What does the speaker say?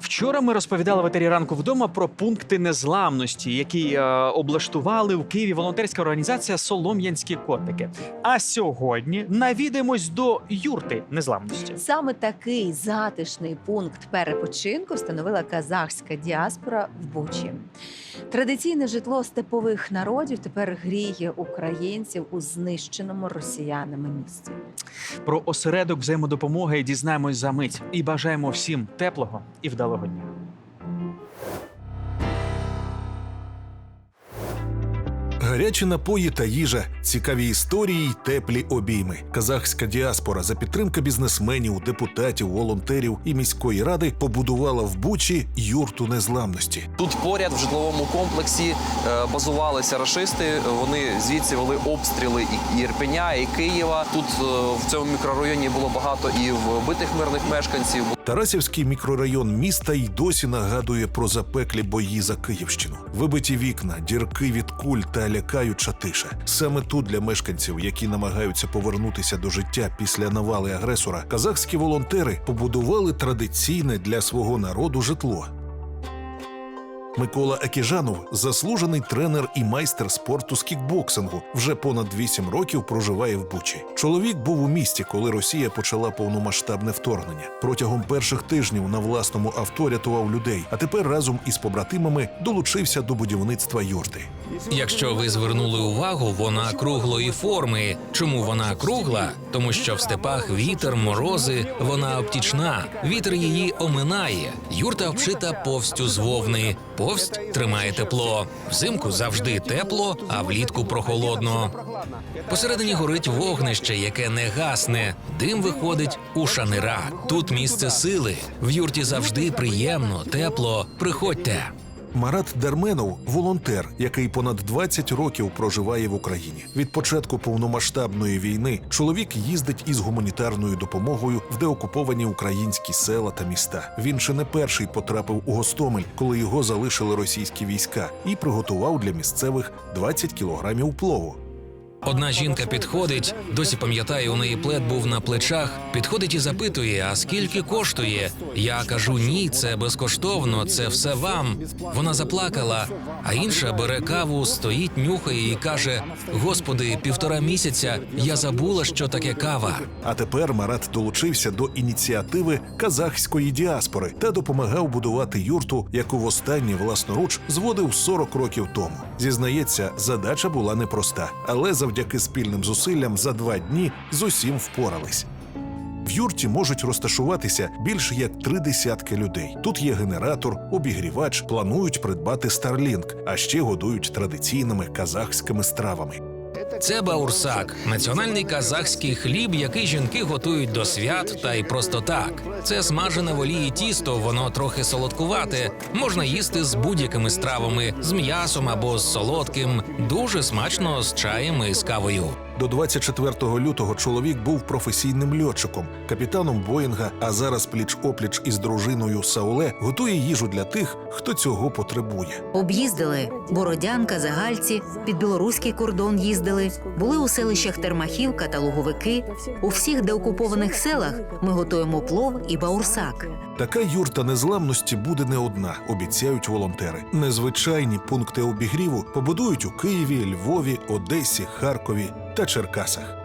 Вчора ми розповідали в етері ранку вдома про пункти незламності, які е, облаштували у Києві волонтерська організація Солом'янські котики. А сьогодні навідаємось до юрти незламності. Саме такий затишний пункт перепочинку встановила казахська діаспора в Бучі. Традиційне житло степових народів тепер гріє українців у знищеному росіянами місті. Про осередок взаємодопомоги дізнаємось за мить і бажаємо всім теплого і вдалого todos, Гарячі напої та їжа, цікаві історії й теплі обійми. Казахська діаспора за підтримки бізнесменів, депутатів, волонтерів і міської ради побудувала в Бучі юрту незламності. Тут поряд в житловому комплексі е, базувалися рашисти. Вони звідси вели обстріли і Ірпеня, і Києва. Тут е, в цьому мікрорайоні було багато і вбитих мирних мешканців. Тарасівський мікрорайон міста й досі нагадує про запеклі бої за Київщину. Вибиті вікна, дірки від куль та лякаюча тиша. Саме тут для мешканців, які намагаються повернутися до життя після навали агресора, казахські волонтери побудували традиційне для свого народу житло. Микола Акіжанов заслужений тренер і майстер спорту з кікбоксингу. Вже понад 8 років проживає в Бучі. Чоловік був у місті, коли Росія почала повномасштабне вторгнення. Протягом перших тижнів на власному авто рятував людей, а тепер разом із побратимами долучився до будівництва юрти. Якщо ви звернули увагу, вона круглої форми. Чому вона кругла? Тому що в степах вітер, морози, вона обтічна. Вітер її оминає. Юрта обшита повстю з вовни. Повсть тримає тепло. Взимку завжди тепло, а влітку прохолодно. Посередині горить вогнище, яке не гасне. Дим виходить у шанира. Тут місце сили. В юрті завжди приємно, тепло. Приходьте. Марат Дерменов волонтер, який понад 20 років проживає в Україні. Від початку повномасштабної війни чоловік їздить із гуманітарною допомогою в деокуповані українські села та міста. Він ще не перший потрапив у Гостомель, коли його залишили російські війська, і приготував для місцевих 20 кілограмів плову. Одна жінка підходить, досі пам'ятаю, у неї плед був на плечах. Підходить і запитує: а скільки коштує? Я кажу: ні, це безкоштовно, це все вам. Вона заплакала, а інша бере каву, стоїть, нюхає і каже: Господи, півтора місяця я забула, що таке кава. А тепер Марат долучився до ініціативи казахської діаспори та допомагав будувати юрту, яку востаннє власноруч зводив 40 років тому. Зізнається, задача була непроста, але завдяки спільним зусиллям за два дні з усім впорались. В юрті можуть розташуватися більше як три десятки людей. Тут є генератор, обігрівач, планують придбати Starlink, а ще годують традиційними казахськими стравами. Це баурсак, національний казахський хліб, який жінки готують до свят та й просто так. Це смажене в тісто, воно трохи солодкувате. Можна їсти з будь-якими стравами, з м'ясом або з солодким. Дуже смачно з чаєм і з кавою. До 24 лютого чоловік був професійним льотчиком, капітаном Боїнга, а зараз пліч опліч із дружиною Сауле готує їжу для тих, хто цього потребує. Об'їздили Бородянка, Загальці, під білоруський кордон їздили. Були у селищах Термахівка та Луговики. У всіх деокупованих селах ми готуємо плов і баурсак. Така юрта незламності буде не одна, обіцяють волонтери. Незвичайні пункти обігріву побудують у Києві, Львові, Одесі, Харкові та Черкасах.